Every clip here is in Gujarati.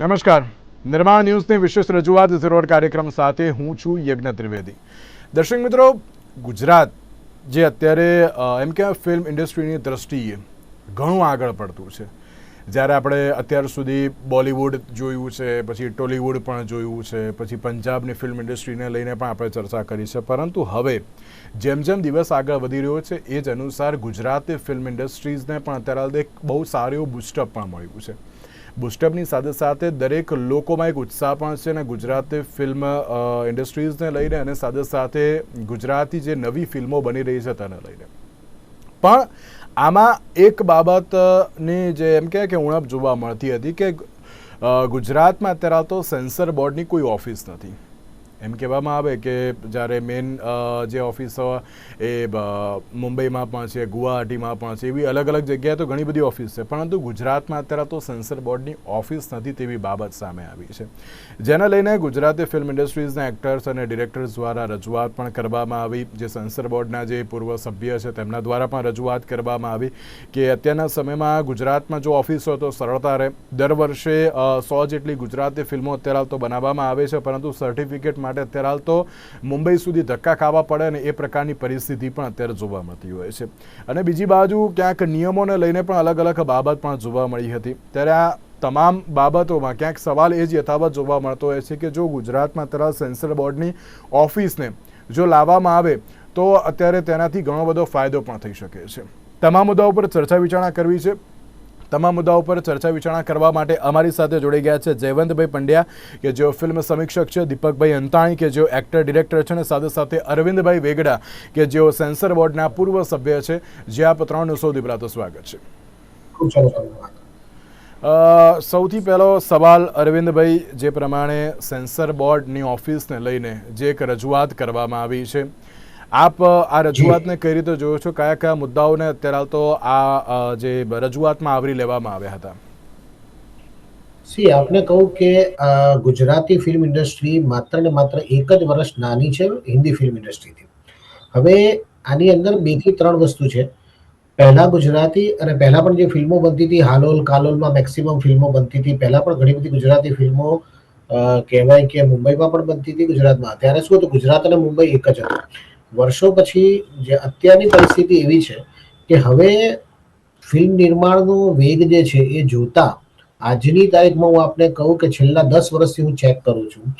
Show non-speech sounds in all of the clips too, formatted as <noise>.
નમસ્કાર. નિર્માણ ન્યૂઝની વિશેષ રજૂઆત ઝીરોડ કાર્યક્રમ સાથે હું છું યજ્ઞ ત્રિવેદી. દર્શક મિત્રો, ગુજરાત, જે અત્યારે એમ કે ફિલ્મ ઇન્ડસ્ટ્રીની દ્રષ્ટિએ ઘણું આગળ પડતું છે. જ્યારે આપણે અત્યાર સુધી બોલિવૂડ જોયું છે, પછી ટોલિવૂડ પણ જોયું છે, પછી પંજાબની ફિલ્મ ઇન્ડસ્ટ્રીને લઈને પણ આપણે ચર્ચા કરી છે. પરંતુ હવે, જેમ જેમ દિવસ આગળ વધી રહ્યો છે, એ જ અનુસાર ગુજરાતી ફિલ્મ ઇન્ડસ્ટ્રીઝને પણ અત્યારે એક બહુ સારું એવું બુસ્ટઅપ પણ મળ્યું છે. બુસ્ટઅપની સાથે સાથે દરેક લોકોમાં એક ઉત્સાહ પણ છે અને ગુજરાતી ફિલ્મ ઇન્ડસ્ટ્રીઝને લઈને અને સાથે સાથે ગુજરાતી જે નવી ફિલ્મો બની રહી છે તેને લઈને. પણ આમાં એક બાબતની જે એમ કહે કે ઉણપ જોવા મળતી હતી કે ગુજરાતમાં અત્યારે તો સેન્સર બોર્ડની કોઈ ઓફિસ નથી. એમ કહેવામાં આવે કે જ્યારે મેઇન જે ઓફિસો એ મુંબઈમાં પણ છે, ગુવાહાટીમાં પણ છે, એવી અલગ અલગ જગ્યાએ તો ઘણી બધી ઓફિસ છે. પરંતુ ગુજરાતમાં અત્યારે તો સેન્સર બોર્ડની ઓફિસ નથી તેવી બાબત સામે આવી છે. જેને લઈને ગુજરાતે ફિલ્મ ઇન્ડસ્ટ્રીઝના એક્ટર્સ અને ડિરેક્ટર્સ દ્વારા રજૂઆત પણ કરવામાં આવી. જે સેન્સર બોર્ડના જે પૂર્વ સભ્ય છે તેમના દ્વારા પણ રજૂઆત કરવામાં આવી કે અત્યારના સમયમાં ગુજરાતમાં જો ઓફિસ હોય તો સરળતા રહે. દર વર્ષે સો જેટલી ગુજરાતી ફિલ્મો અત્યારે તો બનાવવામાં આવે છે, પરંતુ સર્ટિફિકેટ માટે અત્યારે હાલ તો મુંબઈ સુધી ધક્કા ખાવા પડે અને એ પ્રકારની પરિસ્થિતિ પણ અત્યારે જોવા મળતી હોય છે. અને બીજી બાજુ ક્યાંક નિયમોને લઈને પણ અલગ અલગ બાબત પણ જોવા મળી હતી. ત્યારે આ તમામ બાબતોમાં ક્યાંક સવાલ એ જ યથાવત જોવા મળતો હોય છે કે જો ગુજરાતમાં અત્યારે સેન્સર બોર્ડની ઓફિસને જો લાવવામાં આવે તો અત્યારે તેનાથી ઘણો બધો ફાયદો પણ થઈ શકે છે. તમામ મુદ્દાઓ પર ચર્ચા વિચારણા કરવી છે. તમામ મુદ્દાઓ પર ચર્ચા વિચારણા કરવા માટે અમારી સાથે જોડાઈ ગયા છે જયવંતભાઈ પંડ્યા કે જેઓ ફિલ્મ સમીક્ષક છે દીપકભાઈ અંતાણી કે જેઓ એક્ટર ડિરેક્ટર છે અને સાથે સાથે અરવિંદભાઈ વેગડા કે જેઓ સેન્સર બોર્ડના પૂર્વ સભ્ય છે. જે આપ ત્રણનું સૌથી પહેલાં તો સ્વાગત છે. સૌથી પહેલો સવાલ અરવિંદભાઈ જે પ્રમાણે સેન્સર બોર્ડની ઓફિસને લઈને જે એક રજૂઆત કરવામાં આવી છે. આપ આ રજૂઆતને કઈ રીતે જોયો છો? કયા કયા મુદ્દાઓને અત્યારે હાલ તો આ જે રજૂઆતમાં આવરી લેવામાં આવ્યા હતા? સી આપને કહું કે ગુજરાતી ફિલ્મ ઇન્ડસ્ટ્રી માત્ર ને માત્ર એક જ વર્ષ નાની છે હિન્દી ફિલ્મ ઇન્ડસ્ટ્રીથી હવે આની અંદર બેથી ત્રણ વસ્તુ છે. પહેલા ગુજરાતી અને પહેલા પણ જે ફિલ્મો બનતી હતી હાલોલ કાલોલમાં મેક્સિમમ ફિલ્મો બનતી હતી. પહેલા પણ ઘણી બધી ગુજરાતી ફિલ્મો કહેવાય કે મુંબઈમાં પણ બનતી હતી ગુજરાતમાં. ત્યારે શું હતું? ગુજરાત અને મુંબઈ એક જ હતું. વર્ષો પછી જે અત્યારની પરિસ્થિતિ એવી છે કે હવે ફિલ્મ નિર્માણનો વેગ જે છે એ જોતા આજની તારીખમાં હું આપને કહું કે છેલ્લા દસ વર્ષથી હું ચેક કરું છું.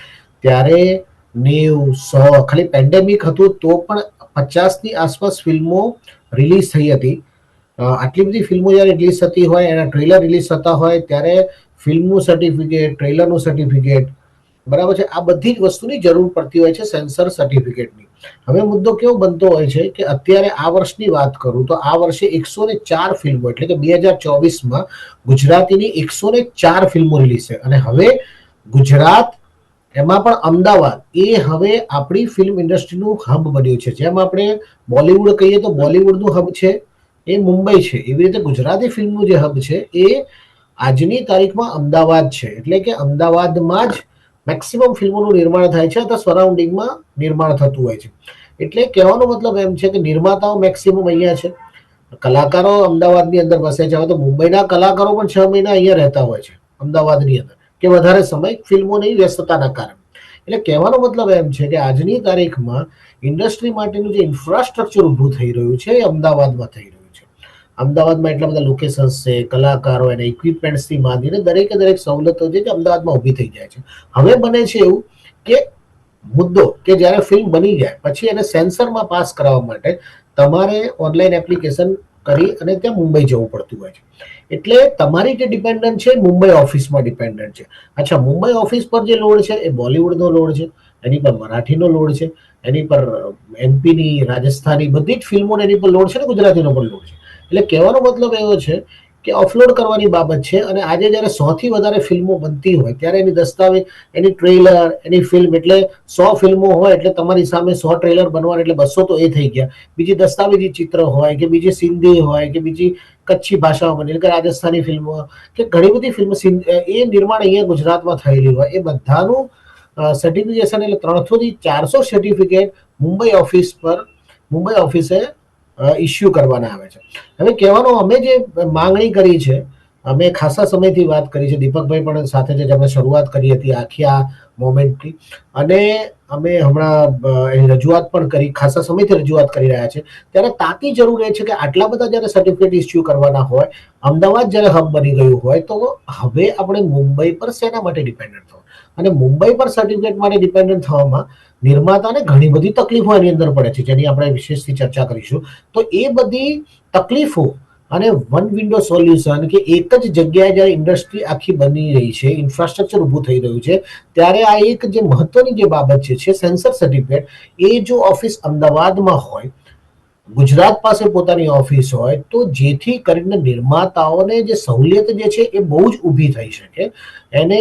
ત્યારે નેવું, સો, ખાલી પેન્ડેમિક હતું તો પણ પચાસની આસપાસ ફિલ્મો રિલીઝ થઈ હતી. આટલી બધી ફિલ્મો જ્યારે રિલીઝ થતી હોય, એના ટ્રેલર રિલીઝ થતા હોય, ત્યારે ફિલ્મનું સર્ટિફિકેટ ટ્રેલરનું સર્ટિફિકેટ બરાબર છે? આ બધી જ વસ્તુની જરૂર પડતી હોય છે સેન્સર સર્ટિફિકેટની. હવે મુદ્દો કેવો બનતો હોય છે કે અત્યારે આ વર્ષની વાત કરું તો આ વર્ષે એકસો ને ચાર ફિલ્મો, એટલે કે બે હજાર ચોવીસમાં ગુજરાતીની એકસો ને ચાર ફિલ્મો રિલીઝ છે અને હવે ગુજરાત, એમાં પણ અમદાવાદ, એ હવે આપણી ફિલ્મ ઇન્ડસ્ટ્રીનું હબ બન્યું છે. જેમ આપણે બોલિવૂડ કહીએ તો બોલિવૂડનું હબ છે, એ મુંબઈ છે. એવી રીતે ગુજરાતી ફિલ્મનું જે હબ છે, એ આજની તારીખમાં અમદાવાદ છે. એટલે કે અમદાવાદમાં જ મેક્સિમમ ફિલ્મોનું નિર્માણ થાય છે, અથવા સરાઉન્ડિંગમાં નિર્માણ થતું હોય છે. એટલે કહેવાનો મતલબ એમ છે કે નિર્માતાઓ મેક્સિમમ અહીંયા છે. કલાકારો અમદાવાદની અંદર વસે છે, હવે તો મુંબઈના કલાકારો પણ છ મહિના અહીંયા રહેતા હોય છે, અમદાવાદની અંદર, કે વધારે સમય ફિલ્મોની વ્યસ્તતાના કારણે. એટલે કહેવાનો મતલબ એમ છે કે આજની તારીખમાં ઇન્ડસ્ટ્રી માટેનું જે ઇન્ફ્રાસ્ટ્રક્ચર ઊભું થઈ રહ્યું છે, એ અમદાવાદમાં થઈ રહ્યું છે. અમદાવાદમાં એટલા બધા લોકેશન્સ છે, કલાકારો અને ઇક્વિપમેન્ટ્સથી માંડીને દરેકે દરેક સવલતો છે જે અમદાવાદમાં ઊભી થઈ જાય છે. હવે બને છે એવું કે મુદ્દો કે જ્યારે ફિલ્મ બની જાય, પછી એને સેન્સરમાં પાસ કરાવવા માટે તમારે ઓનલાઈન એપ્લિકેશન કરી અને ત્યાં મુંબઈ જવું પડતું હોય છે. એટલે તમારી જે ડિપેન્ડન્ટ છે, મુંબઈ ઓફિસમાં ડિપેન્ડન્ટ છે. અચ્છા, મુંબઈ ઓફિસ પર જે લોડ છે એ બોલિવૂડનો લોડ છે, એની પર મરાઠીનો લોડ છે, એની પર એમપીની રાજસ્થાની બધી જ ફિલ્મોને એની પર લોડ છે ને ગુજરાતીનો પણ લોડ છે. એટલે કહેવાનો મતલબ એવો છે કે ઓફલોડ કરવાની બાબત છે અને આજે જ્યારે સૌથી વધારે ફિલ્મો બનતી હોય, ત્યારે એની દસ્તાવેજ, એની ટ્રેલર, એની ફિલ્મ, એટલે સો ફિલ્મો હોય એટલે તમારી સામે સો ટ્રેલર બનવાના એટલે બસો તો એ થઈ ગયા. બીજી દસ્તાવેજી ચિત્ર હોય કે બીજી સિંધી હોય કે બીજી કચ્છી ભાષામાં બનેલી કે રાજસ્થાની ફિલ્મો કે ઘણી બધી ફિલ્મ એ નિર્માણ અહીંયા ગુજરાતમાં થયેલી હોય. એ બધાનું સર્ટિફિકેશન એટલે ત્રણસો થી ચારસો સર્ટિફિકેટ મુંબઈ ઓફિસ પર, મુંબઈ ઓફિસે ઇસ્યુ કરવાના આવે છે. હવે કહેવાનો અમે જે માંગણી કરી છે, અમે ખાસા સમયથી વાત કરી છે. દીપકભાઈ પણ સાથે છે જેમણે શરૂઆત કરી હતી આખી આ મોમેન્ટની અને અમે હમણાં એની રજૂઆત પણ કરી ખાસા સમયથી રજૂઆત કરી રહ્યા છે. ત્યારે તાતી જરૂર એ છે કે આટલા બધા જ્યારે સર્ટિફિકેટ ઇસ્યુ કરવાના હોય, અમદાવાદ જ્યારે હબ બની ગયું હોય, તો હવે આપણે મુંબઈ પર શેના માટે ડિપેન્ડન્ટ થવું? અને મુંબઈ પર સર્ટિફિકેટ માટે ડિપેન્ડન્ટ થવામાં નિર્માતાને ઘણી બધી તકલીફો એની અંદર પડે છે, જેની આપણે વિશેષથી ચર્ચા કરીશું. તો એ બધી તકલીફો અને વન વિન્ડો સોલ્યુશન કે એક જ જગ્યાએ જ્યારે ઇન્ડસ્ટ્રી આખી બની રહી છે ઇન્ફ્રાસ્ટ્રક્ચર ઊભું થઈ રહ્યું છે, ત્યારે આ એક જે મહત્વની જે બાબત છે છે સેન્સર સર્ટિફિકેટ એ જો ઓફિસ અમદાવાદમાં હોય, ગુજરાત પાસે પોતાની ઓફિસ હોય, તો જેથી કરીને નિર્માતાઓને જે સહુલિયત જે છે એ બહુ જ ઊભી થઈ શકે. એને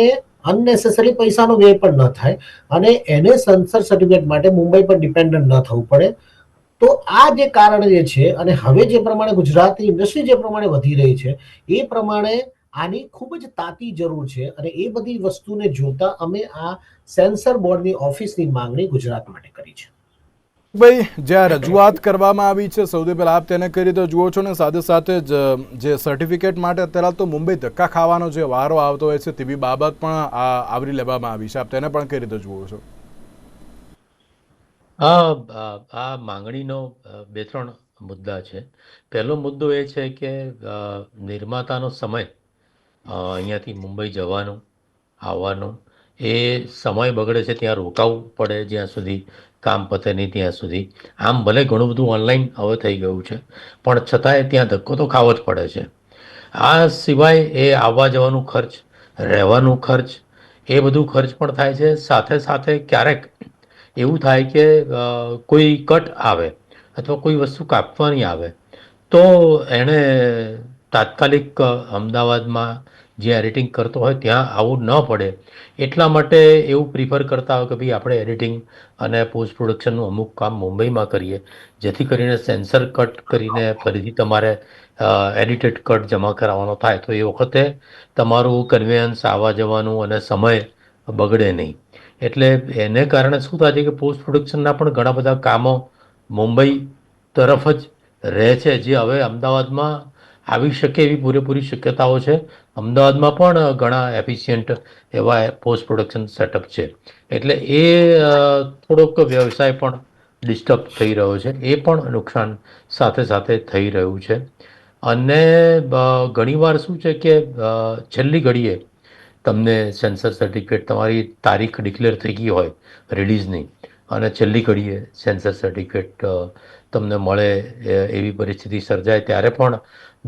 અનનેસેસરી પૈસાનો વ્યય પણ ન થાય અને એને સેન્સર સર્ટિફિકેટ માટે મુંબઈ પર ડિપેન્ડન્ટ ન થવું પડે. તો આ જે કારણ જે છે અને હવે જે પ્રમાણે ગુજરાતની ઇન્ડસ્ટ્રી જે પ્રમાણે વધી રહી છે, એ પ્રમાણે આની ખૂબ જ તાતી જરૂર છે અને એ બધી વસ્તુને જોતા અમે આ સેન્સર બોર્ડની ઓફિસની માંગણી ગુજરાત માટે કરી છે. ભાઈ, જ્યાં રજૂઆત કરવામાં આવી છે, સૌથી પહેલા આપ તેને કઈ રીતે જુઓ છો ને સાથે સાથે જ, જે સર્ટિફિકેટ માટે અત્યારે તો મુંબઈ ધક્કા ખાવાનો જે વારો આવતો હોય છે તેવી બાબત પણ આવરી લેવામાં આવી છે. આપ તેને પણ કઈ રીતે જુઓ છો? આ- આ માંગણીનો બે ત્રણ મુદ્દા છે. પહેલો મુદ્દો એ છે કે નિર્માતાનો સમય અહીંયાથી મુંબઈ જવાનું, આવવાનું, એ સમય બગડે છે, ત્યાં રોકાવું પડે જ્યાં સુધી કામ પતે નહીં ત્યાં સુધી. આમ ભલે ઘણું બધું ઓનલાઈન હવે થઈ ગયું છે, પણ છતાંય ત્યાં ધક્કો તો ખાવો જ પડે છે. આ સિવાય એ આવવા જવાનું ખર્ચ, રહેવાનું ખર્ચ, એ બધું ખર્ચ પણ થાય છે. સાથે સાથે ક્યારેક એવું થાય કે કોઈ કટ આવે અથવા કોઈ વસ્તુ કાપવાની આવે, તો એણે તાત્કાલિક અમદાવાદમાં જે એડિટિંગ કરતો હોય ત્યાં આવું ન પડે. એટલા માટે એવું પ્રિફર કરતા હોય કે ભાઈ આપણે એડિટિંગ અને પોસ્ટ પ્રોડક્શનનું અમુક કામ મુંબઈમાં કરીએ. જેથી કરીને સેન્સર કટ કરીને ફરીથી તમારે એડિટેડ કટ જમા કરાવવાનો થાય. તો એ વખતે તમારું કન્વેયન્સ આવવા જવાનું અને સમય બગડે નહીં. એટલે એને કારણે શું થાય છે કે પોસ્ટ પ્રોડક્શનના પણ ઘણા બધા કામો મુંબઈ તરફ જ રહે છે. જે હવે અમદાવાદમાં આવી શકે એવી પૂરેપૂરી શક્યતાઓ છે. અમદાવાદમાં પણ ઘણા એફિશિયન્ટ એવા પોસ્ટ પ્રોડક્શન સેટઅપ છે. એટલે એ થોડોક વ્યવસાય પણ ડિસ્ટર્બ થઈ રહ્યો છે. એ પણ નુકસાન સાથે સાથે થઈ રહ્યું છે. અને ઘણીવાર શું છે કે છેલ્લી ઘડીએ તમને સેન્સર સર્ટિફિકેટ તમારી તારીખ ડિક્લેર થઈ ગઈ હોય રિલીઝની અને છેલ્લી ઘડીએ સેન્સર સર્ટિફિકેટ તમને મળે એવી પરિસ્થિતિ સર્જાય ત્યારે પણ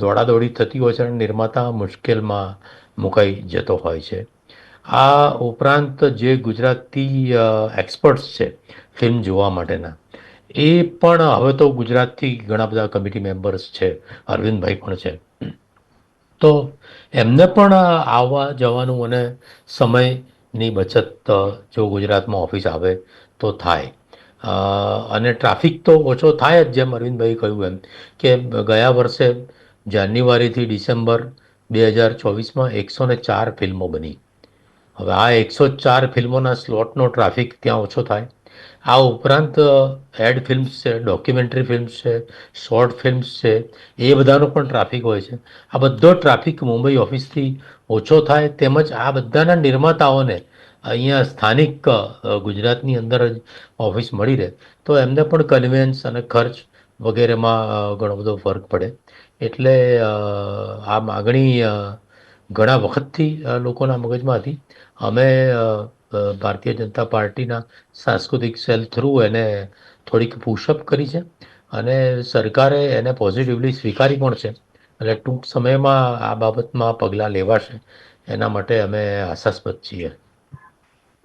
દોડાદોડી થતી હોય છે અને નિર્માતા મુશ્કેલમાં મુકાઈ જતો હોય છે. આ ઉપરાંત જે ગુજરાતી એક્સપર્ટ્સ છે, ફિલ્મ જોવા માટેના, એ પણ હવે તો ગુજરાતથી ઘણા બધા કમિટી મેમ્બર્સ છે, અરવિંદભાઈ પણ છે. તો એમને પણ આવવા જવાનું અને સમયની બચત જો ગુજરાતમાં ઓફિસ આવે તો થાય. અને ટ્રાફિક તો ઓછો થાય જ, જેમ અરવિંદભાઈ કહ્યું એમ, કે ગયા વર્ષે જાન્યુઆરીથી ડિસેમ્બર બે હજાર ચોવીસમાં એકસો ને ચાર ફિલ્મો બની. હવે આ એકસો ચાર ફિલ્મોના સ્લોટનો ટ્રાફિક ત્યાં ઓછો થાય. આ ઉપરાંત એડ ફિલ્મ્સ છે, ડોક્યુમેન્ટરી ફિલ્મ્સ છે, શોર્ટ ફિલ્મ્સ છે, એ બધાનો પણ ટ્રાફિક હોય છે. આ બધો ટ્રાફિક મુંબઈ ઓફિસથી ઓછો થાય, તેમજ આ બધાના નિર્માતાઓને અહીંયા સ્થાનિક ગુજરાતની અંદર જ ઓફિસ મળી રહે. તો એમને પણ કન્વેન્સ અને ખર્ચ વગેરેમાં ઘણો બધો ફરક પડે. એટલે આ માગણી ઘણા વખતથી લોકોના મગજમાં હતી અમે ભારતીય જનતા પાર્ટીના સાંસ્કૃતિક સેલ થ્રુ એને થોડીક પુશઅપ કરી છે અને સરકારે એને પોઝિટિવલી સ્વીકારી પણ છે. એટલે ટૂંક સમયમાં આ બાબતમાં પગલાં લેવાશે. એના માટે અમે આશાસ્પદ છીએ.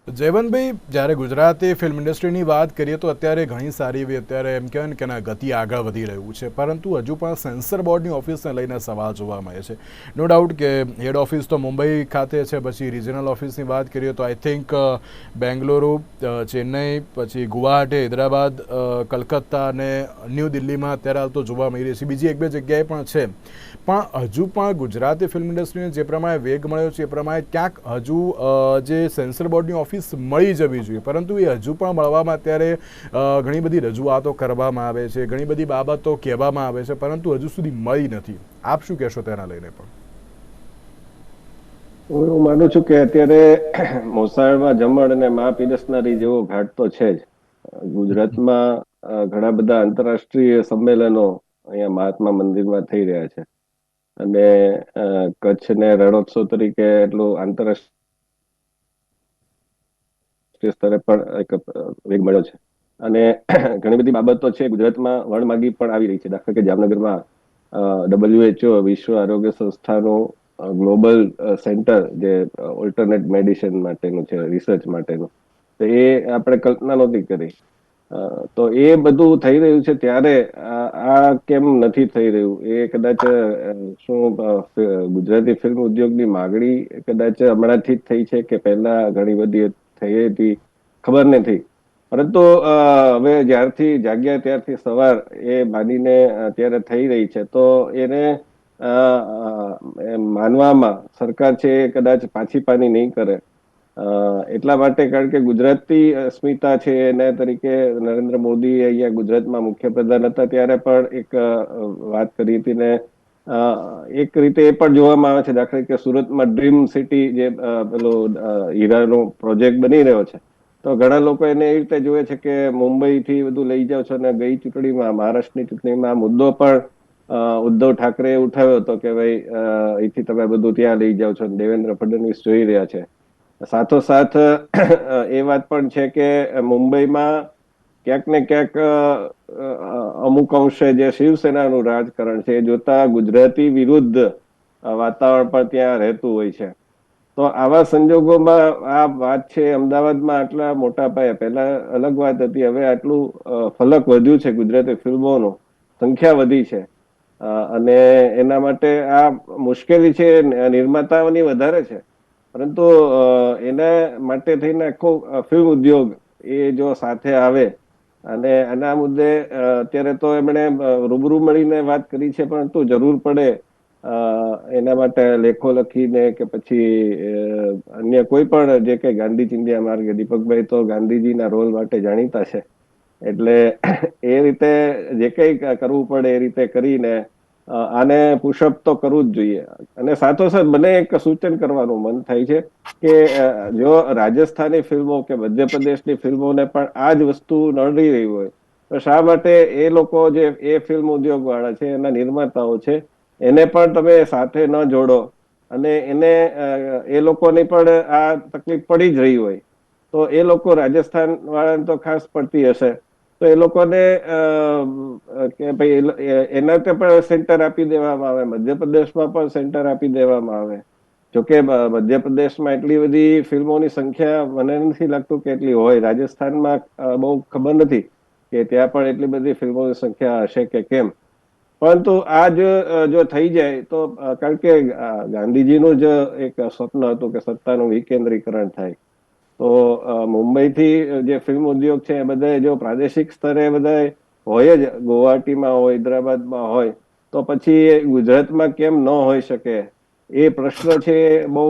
જયવંતભાઈ, જ્યારે ગુજરાતી ફિલ્મ ઇન્ડસ્ટ્રીની વાત કરીએ તો અત્યારે ઘણી સારી એવી અત્યારે એમ કહેવાય ને કે ગતિ આગળ વધી રહ્યું છે. પરંતુ હજુ પણ સેન્સર બોર્ડની ઓફિસને લઈને સવાલ જોવા મળે છે. નો ડાઉટ કે હેડ ઓફિસ તો મુંબઈ ખાતે છે, પછી રિજનલ ઓફિસની વાત કરીએ તો આઈ થિંક બેંગલુરુ ચેન્નઈ, પછી ગુવાહાટી, હૈદરાબાદ કલકત્તા અને ન્યૂ દિલ્હીમાં અત્યારે હાલ તો જોવા મળી રહી છે. બીજી એક બે જગ્યાએ પણ છે. પણ હજુ પણ ગુજરાતી ફિલ્મ ઇન્ડસ્ટ્રીને જે પ્રમાણે વેગ મળ્યો છે, એ પ્રમાણે ક્યાંક હજુ જે સેન્સર બોર્ડની ઓફિસ મળી જવી જોઈએ. પરંતુ એ હજુ પણ મળવામાં અત્યારે ઘણી બધી રજૂઆતો કરવામાં આવે છે, ઘણી બધી બાબતો કહેવામાં આવે છે, પરંતુ હજુ સુધી મળી નથી. આપ શું કહેશો તેના લઈને પણ? હું માનું છું કે અત્યારે <clears throat> મોસાળમાં જમણ અને મા પીરસનારી જેવો ઘાટ તો છે જ. ગુજરાતમાં ઘણા બધા આંતરરાષ્ટ્રીય સંમેલનો અહીંયા મહાત્મા મંદિરમાં થઈ રહ્યા છે. અને કચ્છને રણોત્સવ તરીકે એટલું આંતરરાષ્ટ્રીય સ્તરે પણ એક વેગ મળ્યો છે. અને <clears throat> ઘણી બધી બાબતો છે. ગુજરાતમાં વણમાગી પણ આવી રહી છે. દાખલા કે જામનગરમાં ડબલ્યુએચઓ વિશ્વ આરોગ્ય સંસ્થાનું ગ્લોબલ સેન્ટર જે ઓલ્ટરનેટ મેડિસિન માટેનું છે રિસર્ચ માટેનું, તો એ આપણે કલ્પના નહોતી કરી. તો એ બધું થઈ રહ્યું છે. ત્યારે આ કેમ નથી થઈ રહ્યું? એ કદાચ શું ગુજરાતી ફિલ્મ ઉદ્યોગની માગણી કદાચ હમણાંથી જ થઈ છે કે પહેલા ઘણી બધી થઈ હતી, ખબર નથી પરંતુ હવે જ્યારથી જાગ્યા ત્યારથી સવાર એ માનીને અત્યારે થઈ રહી છે, તો એને માનવામાં સરકાર છે એ કદાચ પાછી પાની નહીં કરે. એટલા માટે કારણ કે ગુજરાતી અસ્મિતા છે એને તરીકે નરેન્દ્ર મોદી અહીંયા ગુજરાતમાં મુખ્યપ્રધાન હતા ત્યારે પણ એક વાત કરી હતી ને એક રીતે એ પણ જોવામાં આવે છે દાખલા તરીકે સુરતમાં ડ્રીમ સિટી જે પેલો હીરાનો પ્રોજેક્ટ બની રહ્યો છે, તો ઘણા લોકો એને એ રીતે જોવે છે કે મુંબઈથી બધું લઈ જાઓ છો અને ગઈ ચૂંટણીમાં, મહારાષ્ટ્રની ચૂંટણીમાં મુદ્દો પણ ઉદ્ધવ ઠાકરે ઉઠાવ્યો હતો કે ભાઈ અહીંથી તમે બધું ત્યાં લઈ જાઓ છો દેવેન્દ્ર ફડણવીસ જોઈ રહ્યા છે. સાથોસાથ એ વાત પણ છે કે મુંબઈમાં ક્યાંક ને ક્યાંક અમુક અંશે જે શિવસેનાનું રાજકારણ છે એ જોતા ગુજરાતી વિરુદ્ધ વાતાવરણ પણ ત્યાં રહેતું હોય છે. તો આવા સંજોગોમાં આ વાત છે, અમદાવાદમાં આટલા મોટા પાયે, પહેલા અલગ વાત હતી, હવે આટલું ફલક વધ્યું છે ગુજરાતી ફિલ્મોનું, સંખ્યા વધી છે. અને એના માટે આ મુશ્કેલી છે, નિર્માતાઓની વધારે છે. પરંતુ એના માટે થઈને આખો ફિલ્મ ઉદ્યોગ એ જો સાથે આવે અને આના મુદ્દે અત્યારે તો એમણે રૂબરૂ મળીને વાત કરી છે, પરંતુ જરૂર પડે એના માટે લેખો લખીને કે પછી અન્ય કોઈ પણ જે કે ગાંધી ચિંધ્યા માર્ગે, દીપકભાઈ તો ગાંધીજીના રોલ માટે જાણીતા છે. એટલે એ રીતે જે કંઈ કરવું પડે એ રીતે કરીને આને પુશઅપ તો કરવું જ જોઈએ. અને સાથોસાથ મને એક સૂચન કરવાનું મન થાય છે કે જો રાજસ્થાની ફિલ્મો કે મધ્યપ્રદેશની ફિલ્મોને પણ આ જ વસ્તુ નડી રહી હોય, તો શા માટે એ લોકો જે એ ફિલ્મ ઉદ્યોગ વાળા છે, એના નિર્માતાઓ છે, એને પણ તમે સાથે ન જોડો અને એને એ લોકોની પણ આ તકલીફ પડી જ રહી હોય, તો એ લોકો રાજસ્થાન વાળાને તો ખાસ પડતી હશે. તો એ લોકોને કે ભાઈ એના તે પણ સેન્ટર આપી દેવામાં આવે, મધ્યપ્રદેશમાં પણ સેન્ટર આપી દેવામાં આવે. જોકે મધ્યપ્રદેશમાં એટલી બધી ફિલ્મોની સંખ્યા મને નથી લાગતું કે એટલી હોય. રાજસ્થાનમાં બહુ ખબર નથી કે ત્યાં પણ એટલી બધી ફિલ્મોની સંખ્યા હશે કે કેમ. પરંતુ આ જો થઈ જાય, તો કારણ કે ગાંધીજીનું જ એક સ્વપ્ન હતું કે સત્તાનું વિકેન્દ્રીકરણ થાય. તો મુંબઈથી જે ફિલ્મ ઉદ્યોગ છે એ બધા જો પ્રાદેશિક સ્તરે બધા હોય જ, ગુવાહાટીમાં હોય, હૈદરાબાદમાં હોય, તો પછી ગુજરાતમાં કેમ ન હોઈ શકે? એ પ્રશ્ન છે બહુ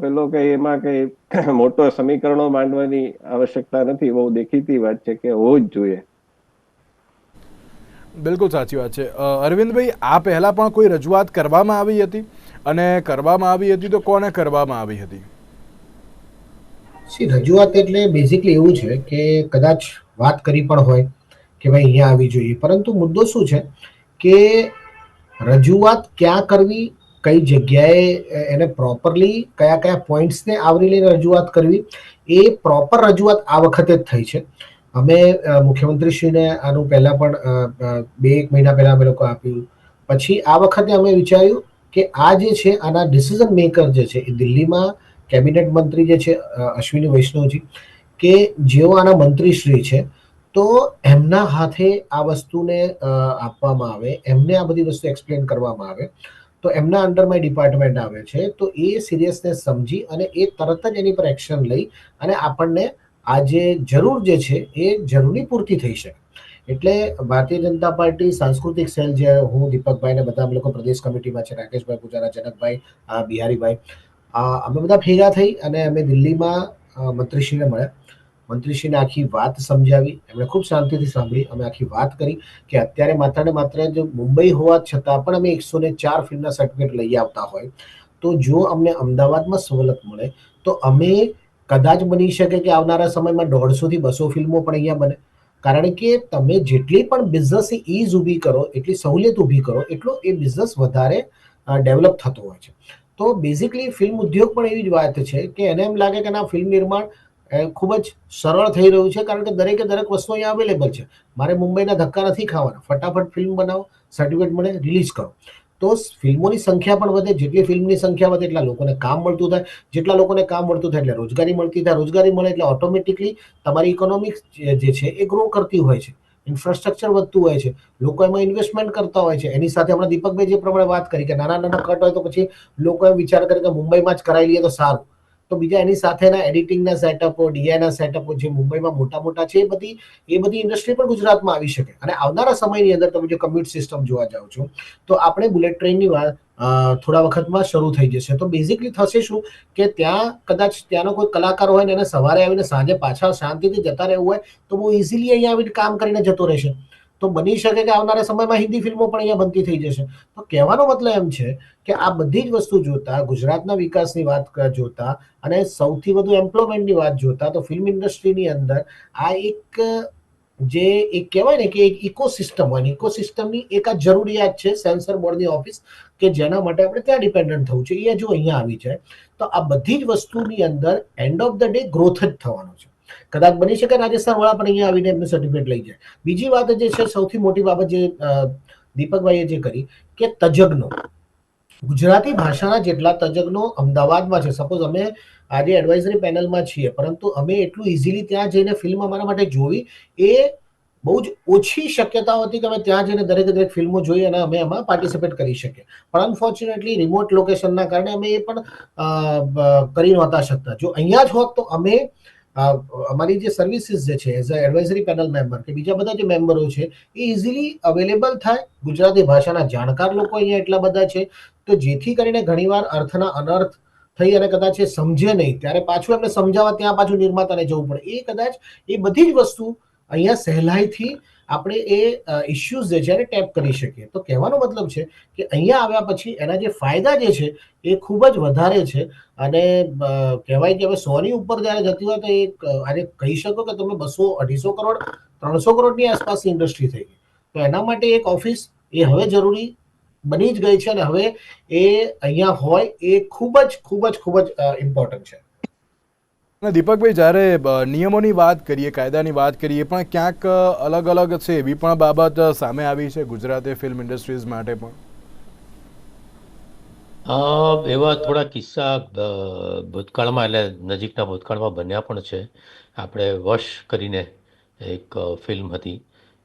પેલો કે એમાં કઈ <coughs> મોટો સમીકરણો માંડવાની આવશ્યકતા નથી, બહુ દેખીતી વાત છે કે હોવું જ જોઈએ. બિલકુલ સાચી વાત છે. અરવિંદભાઈ, આ પહેલાં પણ કોઈ રજૂઆત કરવામાં આવી હતી? અને કરવામાં આવી હતી તો કોને કરવામાં આવી હતી? સી રજૂઆત એટલે બેઝિકલી એવું છે કે કદાચ વાત કરી પણ હોય કે ભાઈ અહીંયા આવી જોઈએ. પરંતુ મુદ્દો શું છે કે રજૂઆત ક્યાં કરવી, કઈ જગ્યાએ એને પ્રોપરલી કયા કયા પોઈન્ટ્સને આવરી લઈને રજૂઆત કરવી, એ પ્રોપર રજૂઆત આ વખતે જ થઈ છે. અમે મુખ્યમંત્રીશ્રીને આનું પહેલાં પણ બે એક મહિના પહેલાં અમે લોકો આપ્યું. પછી આ વખતે અમે વિચાર્યું કે આ જે છે, આના ડિસિઝન મેકર જે છે એ દિલ્હીમાં કેબિનેટ મંત્રી જે છે અશ્વિની વૈષ્ણવજી, કે જેઓ આના મંત્રીશ્રી છે, તો એમના હાથે આ વસ્તુને આપવામાં આવે, એમને આ બધી વસ્તુ એક્સપ્લેન કરવામાં આવે, તો એમના અંડરમાં ડિપાર્ટમેન્ટ આવે છે, તો એ સિરિયસનેસ સમજી અને એ તરત જ એની પર એક્શન લઈ અને આપણને આ જે જરૂર જે છે, એ જરૂરની પૂર્તિ થઈ શકે. એટલે ભારતીય જનતા પાર્ટી સાંસ્કૃતિક સેલ જે હું, દીપકભાઈ ને બધા લોકો પ્રદેશ કમિટીમાં છે, રાકેશભાઈ પૂજારા, જનકભાઈ બિહારીભાઈ અમે બધા ભેગા થઈ અને અમે દિલ્હીમાં મંત્રીશ્રીને મળ્યા. મંત્રીશ્રીને આખી વાત સમજાવી, એમણે ખૂબ શાંતિથી સાંભળી, અમે આખી વાત કરી કે અત્યારે માત્ર ને માત્ર જો મુંબઈ હોવા છતાં પણ અમે એકસો ને ચાર ફિલ્મના સર્ટિફિકેટ લઈ આવતા હોય, તો જો અમને અમદાવાદમાં સવલત મળે, તો અમે કદાચ બની શકે કે આવનારા સમયમાં દોઢસોથી બસો ફિલ્મો પણ અહીંયા બને. કારણ કે તમે જેટલી પણ બિઝનેસ ઇઝ ઊભી કરો, એટલી સહુલિયત ઊભી કરો, એટલો એ બિઝનેસ વધારે ડેવલપ થતો હોય છે. તો બેઝિકલી ફિલ્મ ઉદ્યોગ પણ એવી જ વાત છે કે એને એમ લાગે કે ના ફિલ્મ નિર્માણ ખૂબ જ સરળ થઈ રહ્યું છે કારણ કે દરેકે દરેક વસ્તુ અહીંયા અવેલેબલ છે. મારે મુંબઈના ધક્કા નથી ખાવાના. ફટાફટ ફિલ્મ બનાવો સર્ટિફિકેટ મળે રિલીઝ કરો. તો ફિલ્મોની સંખ્યા પણ વધે. જેટલી ફિલ્મની સંખ્યા વધે એટલા લોકોને કામ મળતું થાય. જેટલા લોકોને કામ મળતું થાય એટલે રોજગારી મળતી થાય. રોજગારી મળે એટલે ઓટોમેટિકલી તમારી ઇકોનોમિક્સ જે છે એ ગ્રો કરતી હોય છે. ઇન્ફ્રાસ્ટ્રક્ચર વધતું હોય છે, લોકો એમાં ઇન્વેસ્ટમેન્ટ કરતા હોય છે. એની સાથે હમણાં દીપકભાઈ જે પ્રમાણે વાત કરી કે નાના નાના કટ હોય તો પછી લોકો એમ વિચાર કરે કે મુંબઈમાં જ કરાવી લઈએ તો સારું. તો બીજા એની સાથેના એડિટિંગના સેટઅપો ડીઆઈના સેટઅપો જે મુંબઈમાં મોટા મોટા છે એ બધી એ બધી ઇન્ડસ્ટ્રી પણ ગુજરાતમાં આવી શકે. અને આવનારા સમયની અંદર તમે જો કમ્યુટ સિસ્ટમ જોવા જાઓ છો, તો આપણે બુલેટ ટ્રેનની વાત થોડા વખતમાં શરૂ થઈ જશે. તો બેઝિકલી થશે શું? કે ત્યાં કદાચ ત્યાંનો કોઈ કલાકાર હોય ને એને સવારે આવીને સાંજે પાછા શાંતિથી જતા રહેવું હોય, તો બહુ ઇઝીલી અહીંયા આવીને કામ કરીને જતો રહેશે. તો બની શકે કે આવનારા સમયમાં હિન્દી ફિલ્મો પણ અહીંયા બનતી થઈ જશે. તો કહેવાનો મતલબ એમ છે કે આ બધી જ વસ્તુ જોતા, ગુજરાતના વિકાસની વાત જોતા અને સૌથી વધુ એમ્પ્લોયમેન્ટની વાત જોતા તો ફિલ્મ ઇન્ડસ્ટ્રીની અંદર આ એક, જે એક કહેવાય ને કે એક ઇકોસિસ્ટમ હોય ઇકોસિસ્ટમની એક આ જરૂરિયાત છે સેન્સર બોર્ડની ઓફિસ કે જેના માટે આપણે ત્યાં ડિપેન્ડન્ટ થવું છે. એ જો અહીંયા આવી જાય તો આ બધી જ વસ્તુની અંદર end of the day growth જ થવાનો છે. કદાચ બની શકે રાજસ્થાન વાળા પણ અહીંયા આવીને એમનું સર્ટિફિકેટ લઈ જાય. બીજી વાત જે છે, સૌથી મોટી બાબત જે દીપકભાઈએ જે કરી કે તજજ્ઞો. ગુજરાતી ભાષાના જેટલા તજજ્ઞો અમદાવાદમાં છે સપોઝ અમે આજે એડવાઇઝરી પેનલમાં છીએ, પરંતુ અમે એટલું ઇઝીલી ત્યાં જઈને ફિલ્મ અમારા માટે જોવી એ બહુ જ ઓછી શક્યતાઓ હતી કે અમે ત્યાં જઈને દરેક દરેક ફિલ્મો જોઈ અને અમે એમાં પાર્ટિસિપેટ કરી શકીએ. પણ અનફોર્ચ્યુનેટલી રિમોટ લોકેશનના કારણે અમે એ પણ કરી નહોતા શકતા. જો અહીંયા જ હોત તો અમે અમારી જે સર્વિસીસ જે છે as a advisory panel member કે બીજા બધા જે મેમ્બરો છે, એ ઇઝીલી અવેલેબલ થાય. ગુજરાતી ભાષાના જાણકાર લોકો અહીંયા એટલા બધા છે. તો જેથી કરીને ઘણીવાર અર્થના અનર્થ થઈ અને કદાચ એ સમજે નહીં. ત્યારે પાછું એમને સમજાવવા, ત્યાં પાછું નિર્માતાને જવું પડે. એ કદાચ એ બધી જ વસ્તુ અહીંયા સહેલાઈથી આપણે એ ઇશ્યુઝ જે છે એને ટેપ કરી શકીએ. તો કહેવાનો મતલબ છે કે અહીંયા આવ્યા પછી એના જે ફાયદા જે છે એ ખૂબ જ વધારે છે. અને કહેવાય કે હવે સોની ઉપર જ્યારે જતી હોય તો એક આજે કહી શકો કે તમે બસો, અઢીસો કરોડ, ત્રણસો કરોડની આસપાસની ઇન્ડસ્ટ્રી થઈ ગઈ. તો એના માટે એક ઓફિસ એ હવે જરૂરી બની જ ગઈ છે અને હવે એ અહીંયા હોય એ ખૂબ જ ખૂબ જ ખૂબ જ ઇમ્પોર્ટન્ટ છે. દીપકભાઈ, જ્યારે નિયમોની વાત કરીએ, કાયદાની વાત કરીએ, પણ ક્યાંક અલગ અલગ છે એવી પણ બાબત સામે આવી છે ગુજરાતી ફિલ્મ ઇન્ડસ્ટ્રીઝ માટે પણ? એવા થોડા કિસ્સા ભૂતકાળમાં એટલે નજીકના ભૂતકાળમાં બન્યા પણ છે. આપણે વશ કરીને એક ફિલ્મ હતી,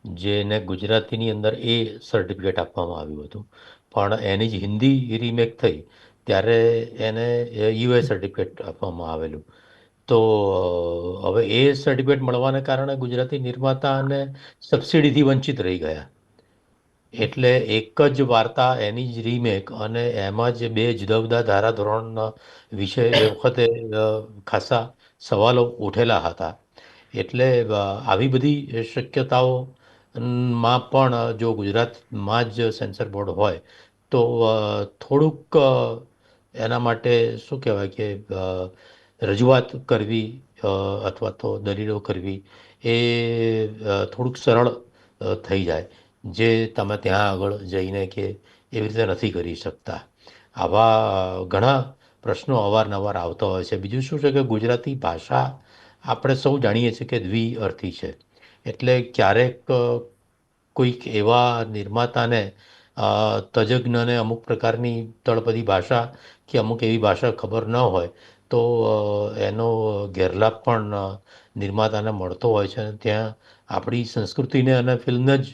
જેને ગુજરાતીની અંદર એ સર્ટિફિકેટ આપવામાં આવ્યું હતું. પણ એની જ હિન્દી રીમેક થઈ, ત્યારે એને યુએ સર્ટિફિકેટ આપવામાં આવેલું. તો, હવે એ સર્ટિફિકેટ મળવાને કારણે ગુજરાતી નિર્માતા અને સબસિડીથી વંચિત રહી ગયા. એટલે એક જ વાર્તા એની જ રીમેક અને એમાં જ બે જુદા જુદા ધારાધોરણ વિશે એ વખતે ખાસા સવાલો ઉઠેલા હતા. એટલે આવી બધી શક્યતાઓ માં પણ જો ગુજરાતમાં જ સેન્સર બોર્ડ હોય, તો થોડુંક એના માટે શું કહેવાય કે રજૂઆત કરવી અથવા તો દલીલો કરવી એ થોડુંક સરળ થઈ જાય. જે તમે ત્યાં આગળ જઈને કે એવી રીતે નથી કરી શકતા. આવા ઘણા પ્રશ્નો અવારનવાર આવતા હોય છે. બીજું શું છે કે ગુજરાતી ભાષા આપણે સૌ જાણીએ છીએ કે દ્વિઅર્થી છે. એટલે ક્યારેક કોઈક એવા નિર્માતાને તજજ્ઞને અમુક પ્રકારની તળપદી ભાષા કે અમુક એવી ભાષા ખબર ન હોય તો એનો ગેરલાભ પણ નિર્માતાને મળતો હોય છે ત્યાં આપણી સંસ્કૃતિને અને ફિલ્મને જ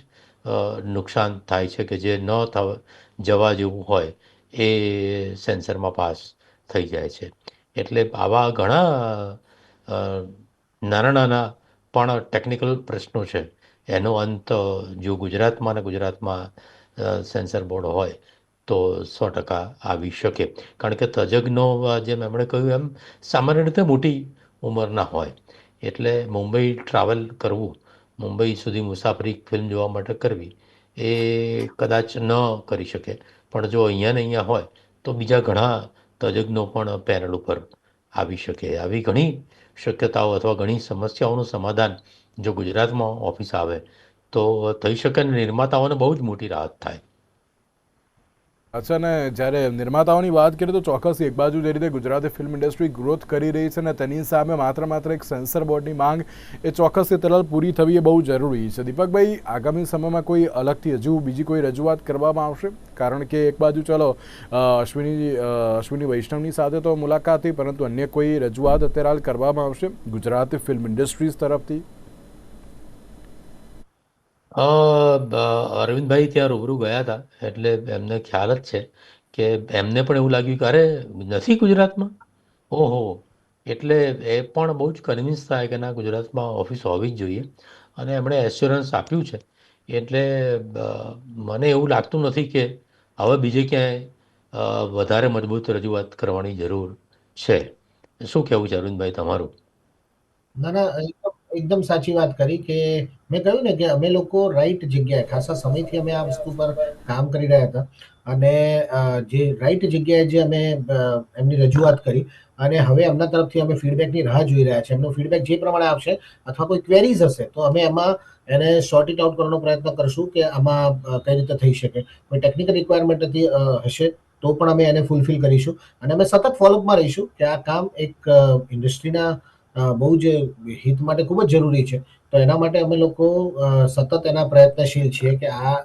નુકસાન થાય છે કે જે ન થવા, જવા જેવું હોય એ સેન્સરમાં પાસ થઈ જાય છે. એટલે આવા ઘણા નાના નાના પણ ટેકનિકલ પ્રશ્નો છે. એનો અંત જો ગુજરાતમાં ને ગુજરાતમાં સેન્સર બોર્ડ હોય તો સો ટકા આવી શકે. કારણ કે તજજ્ઞો જેમ એમણે કહ્યું એમ, સામાન્ય રીતે મોટી ઉંમરના હોય. એટલે મુંબઈ ટ્રાવેલ કરવું, મુંબઈ સુધી મુસાફરી ફિલ્મ જોવા માટે કરવી, એ કદાચ ન કરી શકે. પણ જો અહીંયા ને અહીંયા હોય, તો બીજા ઘણા તજજ્ઞો પણ પેનલ ઉપર આવી શકે. આવી ઘણી શક્યતાઓ અથવા ઘણી સમસ્યાઓનું સમાધાન જો ગુજરાતમાં ઓફિસ આવે, તો થઈ શકે અને નિર્માતાઓને બહુ જ મોટી રાહત થાય. અચ્છા ને જ્યારે નિર્માતાઓની વાત કરીએ તો ચોક્કસ એક બાજુ જે રીતે ગુજરાતી ફિલ્મ ઇન્ડસ્ટ્રી ગ્રોથ કરી રહી છે અને તેની સામે માત્ર માત્ર એક સેન્સર બોર્ડની માંગ એ ચોક્કસ એ તરલ પૂરી થવી એ બહુ જરૂરી છે. દીપકભાઈ, આગામી સમયમાં કોઈ અલગથી હજુ બીજી કોઈ રજૂઆત કરવામાં આવશે? કારણ કે એક બાજુ ચલો અશ્વિની અશ્વિની વૈષ્ણવની સાથે તો મુલાકાત થઈ, પરંતુ અન્ય કોઈ રજૂઆત અત્યારે હાલ કરવામાં આવશે ગુજરાતી ફિલ્મ ઇન્ડસ્ટ્રીઝ તરફથી? અરવિંદભાઈ ત્યાં રૂબરૂ ગયા હતા, એટલે એમને ખ્યાલ જ છે કે એમને પણ એવું લાગ્યું કે અરે, નથી ગુજરાતમાં? ઓહો, એટલે એ પણ બહુ જ કન્વિન્સ થાય કે ના, ગુજરાતમાં ઓફિસ હોવી જ જોઈએ. અને એમણે એશ્યોરન્સ આપ્યું છે. એટલે મને એવું લાગતું નથી કે હવે બીજે ક્યાંય વધારે મજબૂત રજૂઆત કરવાની જરૂર છે. શું કહેવું છે અરવિંદભાઈ તમારું? ના ના એકદમ સાચી વાત કરી કે મેં કહ્યું ને કે અમે લોકો રાઈટ જગ્યાએ, ખાસા સમયથી અમે આ વસ્તુ પર કામ કરી રહ્યા હતા. અને જે રાઈટ જગ્યાએ જે અમે એમની રજૂઆત કરી અને હવે એમના તરફથી અમે ફીડબેકની રાહ જોઈ રહ્યા છીએ. એમનો ફીડબેક જે પ્રમાણે આવશે અથવા કોઈ ક્વેરીઝ હશે, તો અમે એમાં એને શોર્ટ ઇટ આઉટ કરવાનો પ્રયત્ન કરશું કે આમાં કઈ રીતે થઈ શકે. કોઈ ટેકનિકલ રિક્વાયરમેન્ટ હશે તો પણ અમે એને ફૂલફિલ કરીશું. અને અમે સતત ફોલોઅપમાં રહીશું કે આ કામ એક ઇન્ડસ્ટ્રીના બહુ જ હિત માટે ખૂબ જ જરૂરી છે. તો એના માટે અમે લોકો સતત એના પ્રયત્નશીલ છીએ કે આ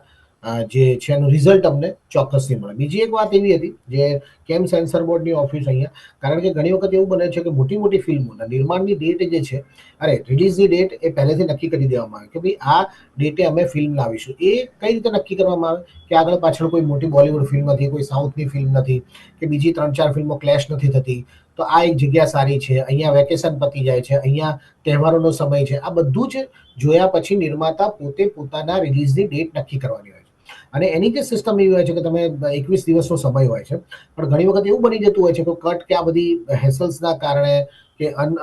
જે છે એનું રિઝલ્ટ અમને ચોક્કસથી મળે. બીજી એક વાત એવી હતી જે કેમ સેન્સર બોર્ડની ઓફિસ અહીંયા, કારણ કે ઘણી વખત એવું બને છે કે મોટી મોટી ફિલ્મોના નિર્માણની ડેટ જે છે, અરે રિલીઝની ડેટ એ પહેલેથી નક્કી કરી દેવામાં આવે કે ભાઈ આ ડેટે અમે ફિલ્મ લાવીશું. એ કઈ રીતે નક્કી કરવામાં આવે? કે આગળ પાછળ કોઈ મોટી બોલિવૂડ ફિલ્મ નથી, કોઈ સાઉથની ફિલ્મ નથી, કે બીજી ત્રણ ચાર ફિલ્મો ક્લેશ નથી થતી તો આ એક જગ્યા સારી છે, અહીંયા વેકેશન પતી જાય છે, અહીંયા તહેવારોનો સમય છે. આ બધું જ જોયા પછી નિર્માતા પોતે પોતાના રિલીઝની ડેટ નક્કી કરવાની હોય છે. અને એની જે સિસ્ટમ એવી હોય છે કે તમે એકવીસ દિવસનો સમય હોય છે, પણ ઘણી વખત એવું બની જતું હોય છે કે કટ કે આ બધી હેસલ્સના કારણે કે અન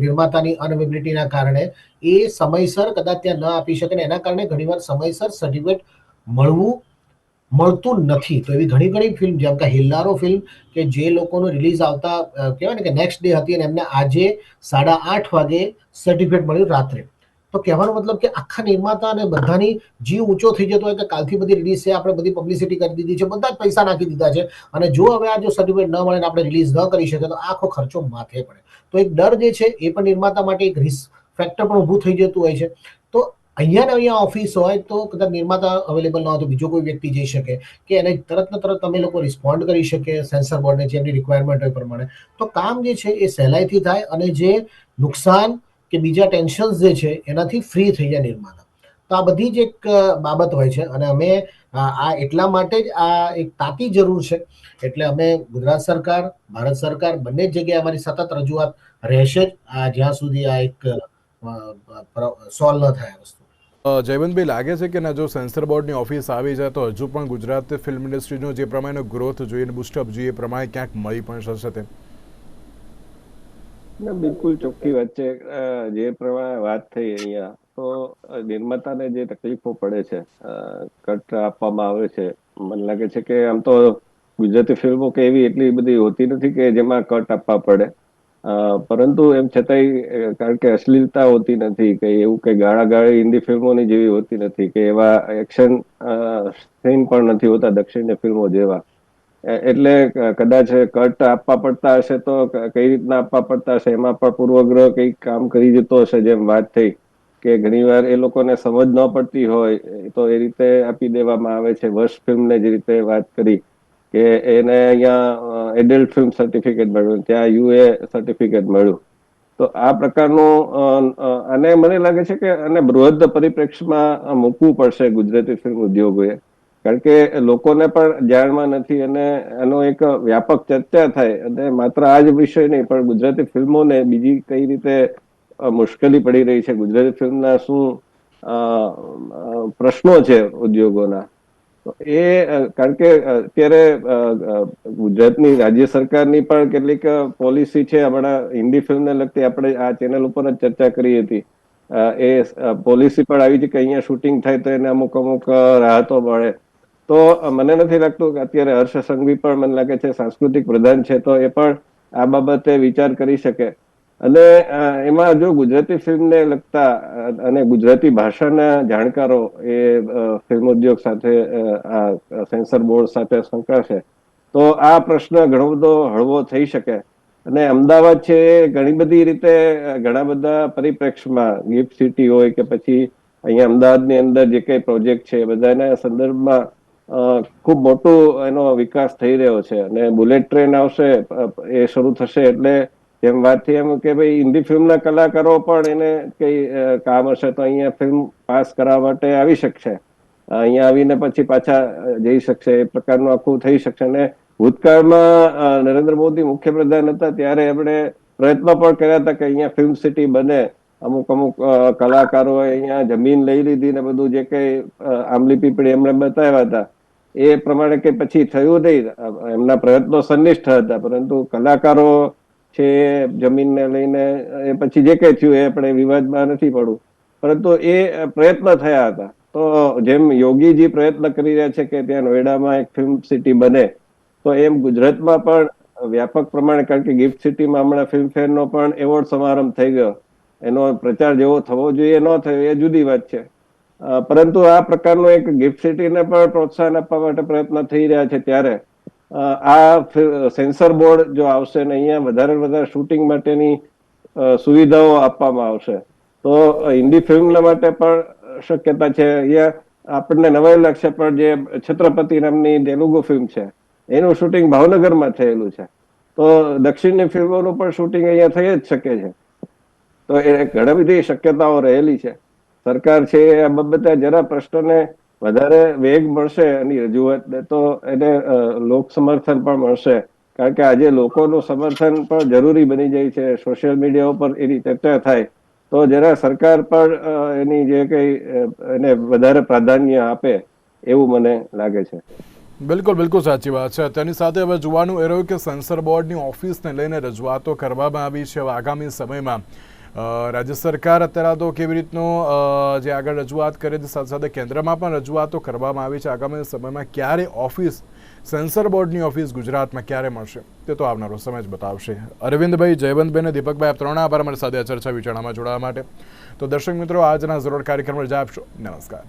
નિર્માતાની અનએબિલિટીના કારણે એ સમયસર કદાચ ત્યાં ન આપી શકે ને એના કારણે ઘણીવાર સમયસર સર્ટિફિકેટ મળવું મળતું નથી. તો એવી ઘણી ઘણી ફિલ્મ જેમ કે હિલ્લારો ફિલ્મ કે જે લોકોનું રિલીઝ આવતા કહેવાય ને કે નેક્સ્ટ ડે હતી અને એમને આજે સાડા આઠ વાગે સર્ટિફિકેટ મળ્યું રાત્રે. તો કહેવાનો મતલબ કે આખા નિર્માતા અને બધાની જીવ ઊંચો થઈ જતો હોય કે કાલથી બધી રિલીઝ છે, આપણે બધી પબ્લિસિટી કરી દીધી છે, બધા જ પૈસા નાખી દીધા છે. અને જો હવે આ જો સર્ટિફિકેટ ન મળે આપણે રિલીઝ ન કરી શકીએ, તો આખો ખર્ચો માથે પડે. તો એક ડર જે છે, એ પણ નિર્માતા માટે એક રિસ્ક ફેક્ટર પણ ઊભું થઈ જતું હોય છે. અહીંયા અહીંયા ઓફિસ હોય તો કદાચ નિર્માતા અવેલેબલ ન હોય તો બીજો કોઈ વ્યક્તિ જઈ શકે કે એને તરત ને તરત તમે લોકો રિસ્પોન્ડ કરી શકે સેન્સર બોર્ડને જે એમની રિક્વાયરમેન્ટ હોય પ્રમાણે. તો કામ જે છે એ સહેલાઈથી થાય અને જે નુકસાન કે બીજા ટેન્શન્સ જે છે એનાથી ફ્રી થઈ જાય નિર્માતા. તો આ બધી જ એક બાબત હોય છે અને અમે આ એટલા માટે જ આ એક તાતી જરૂર છે. એટલે અમે ગુજરાત સરકાર, ભારત સરકાર બંને જગ્યાએ અમારી સતત રજૂઆત રહેશે જ. આ જ્યાં સુધી આ એક સોલ્વ ન થાય વસ્તુ. જયવંતભાઈ, લાગે છે કે ના, જો સેન્સર બોર્ડની ઓફિસ આવી જાય તો હજુ પણ ગુજરાત ફિલ્મ ઇન્ડસ્ટ્રીનો જે પ્રમાણે ગ્રોથ જોઈએ બુસ્ટઅપ જોઈએ પ્રમાણે ક્યાંક મળી પણ શકશે તેમ? બિલકુલ ચોખ્ખી છે. જે પ્રમાણે વાત થઈ અહીંયા, તો નિર્માતાને જે તકલીફો પડે છે કટ આપવામાં આવે છે, મને લાગે છે કે આમ તો ગુજરાતી ફિલ્મો કે એવી એટલી બધી હોતી નથી કે જેમાં કટ આપવા પડે. પરંતુ એમ છતાંય કારણ કે અશ્લીલતા હોતી નથી કે એવું કે ગાળાગાળી હિન્દી ફિલ્મોની જેવી હોતી નથી કે એવા એક્શન સીન પણ નથી હોતા દક્ષિણની ફિલ્મો જેવા. એટલે કદાચ કટ આપવા પડતા હશે તો કઈ રીતના આપવા પડતા હશે એમાં પણ પૂર્વગ્રહ કઈ કામ કરી જતો હશે જેમ વાત થઈ કે ઘણીવાર એ લોકોને સમજ ન પડતી હોય, તો એ રીતે આપી દેવામાં આવે છે. વર્ષ ફિલ્મને જે રીતે વાત કરી કે એને અહીંયા એડલ્ટ ફિલ્મ સર્ટિફિકેટ મળ્યું, ત્યાં યુએ સર્ટિફિકેટ મળ્યું. તો આ પ્રકારનું અને મને લાગે છે કે આને બૃહદ પરિપ્રેક્ષમાં મૂકવું પડશે ગુજરાતી ફિલ્મ ઉદ્યોગોએ. કારણ કે લોકોને પણ જાણમાં નથી અને એનો એક વ્યાપક ચર્ચા થાય અને માત્ર આ જ વિષય નહીં, પણ ગુજરાતી ફિલ્મોને બીજી કઈ રીતે મુશ્કેલી પડી રહી છે? ગુજરાતી ફિલ્મના શું પ્રશ્નો છે ઉદ્યોગોના? એ કારણ કે અત્યારે ગુજરાતની રાજ્ય સરકારની પણ કેટલીક પોલિસી છે હમણાં હિન્દી ફિલ્મને લગતી આપણે આ ચેનલ ઉપર જ ચર્ચા કરી હતી. એ પોલિસી પણ આવી છે કે અહીંયા શૂટિંગ થાય તો એને અમુક અમુક રાહતો મળે. તો મને નથી લાગતું કે અત્યારે હર્ષ સંઘવી પણ મને લાગે છે સાંસ્કૃતિક પ્રધાન છે તો એ પણ આ બાબતે વિચાર કરી શકે. અને એમાં જો ગુજરાતી ફિલ્મને લગતા અને ગુજરાતી ભાષાના જાણકારો એ ફિલ્મ ઉદ્યોગ સાથે આ સેન્સર બોર્ડ સાથે સંકળાશે, તો આ પ્રશ્ન ઘણો બધો હળવો થઈ શકે. અને અમદાવાદ છે ઘણી બધી રીતે ઘણા બધા પરિપ્રેક્ષમાં ગિફ્ટ સિટી હોય કે પછી અહીંયા અમદાવાદની અંદર જે કઈ પ્રોજેક્ટ છે બધાના સંદર્ભમાં ખૂબ મોટો એનો વિકાસ થઈ રહ્યો છે. અને બુલેટ ટ્રેન આવશે એ શરૂ થશે એટલે જેમ વાતથી એમ કે ભાઈ, હિન્દી ફિલ્મના કલાકારો પણ એને કઈ કામ હશે તો અહીંયા ફિલ્મ પાસ કરવા માટે આવી શકશે. અહીંયા આવીને પછી પાછા જઈ શકશે, એ પ્રકારનું આખું થઈ શકશે. અને ભૂતકાળમાં નરેન્દ્ર મોદી મુખ્યપ્રધાન હતા ત્યારે એમણે પ્રયત્નો પણ કર્યા હતા કે અહીંયા ફિલ્મ સિટી બને. અમુક અમુક કલાકારોએ અહીંયા જમીન લઈ લીધી ને બધું જે કઈ આંબલી પીપળી એમણે બતાવ્યા હતા. એ પ્રમાણે કે પછી થયું નહીં. એમના પ્રયત્નો સંનિષ્ઠ હતા. પરંતુ કલાકારો છે જમીનને લઈને, એ પછી જે કઈ થયું એ આપણે વિવાદમાં નથી પડવું. પરંતુ એ પ્રયત્ન થયા હતા. તો જેમ યોગીજી પ્રયત્ન કરી રહ્યા છે કે ત્યાં નોઈડામાં એક ફિલ્મ સિટી બને, તો એમ ગુજરાતમાં પણ વ્યાપક પ્રમાણે, કારણ કે ગિફ્ટ સિટીમાં હમણાં ફિલ્મફેરનો પણ એવોર્ડ સમારંભ થઈ ગયો. એનો પ્રચાર જેવો થવો જોઈએ ન થયો, એ જુદી વાત છે. પરંતુ આ પ્રકારનો એક ગિફ્ટ સિટીને પણ પ્રોત્સાહન આપવા માટે પ્રયત્ન થઈ રહ્યા છે ત્યારે. આ સેન્સર બોર્ડ જો આવશે ને અહીંયા વધારે વધારે શૂટિંગ માટેની સુવિધાઓ આપવામાં આવશે. તો હિન્દી ફિલ્મના માટે પણ શક્યતા છે. અહીંયા આપણને નવાઈ લાગશે, પણ જે છત્રપતિ નામની તેલુગુ ફિલ્મ છે, એનું શૂટિંગ ભાવનગરમાં થયેલું છે. તો દક્ષિણની ફિલ્મોનું પણ શૂટિંગ અહીંયા થઈ જ શકે છે. તો એ ઘણી બધી શક્યતાઓ રહેલી છે. સરકાર છે આ બાબતે જરા પ્રશ્નને વધારે વેગ મળશે એની રજૂઆત તો એને લોક સમર્થન પણ મળશે. કારણ કે આજે લોકોનું સમર્થન પણ જરૂરી બની જાય છે. સોશિયલ મીડિયા ઉપર એની ચર્ચા થાય. તો જરા સરકાર પણ એની જે કઈ એને વધારે પ્રાધાન્ય આપે એવું મને લાગે છે. બિલકુલ બિલકુલ સાચી વાત છે. તેની સાથે હવે જોવાનું એ રહ્યું કે સેન્સર બોર્ડની ઓફિસને લઈને રજૂઆતો કરવામાં આવી છે આગામી સમયમાં. રાજ્ય સરકાર અત્યારે તો કેવી રીતનું જે આગળ રજૂઆત કરે છે, સાથે સાથે કેન્દ્રમાં પણ રજૂઆતો કરવામાં આવી છે. આગામી સમયમાં ક્યારે ઓફિસ, સેન્સર બોર્ડની ઓફિસ ગુજરાતમાં ક્યારે મળશે, તે તો આવનારો સમય જ બતાવશે. અરવિંદભાઈ, જયવંતભાઈ અને દીપકભાઈ, આપ ત્રણ આભાર. અમારી સાથે ચર્ચા વિચારણામાં જોડાવા માટે. તો દર્શક મિત્રો, આજના જરૂર કાર્યક્રમ રજા આપશો નમસ્કાર.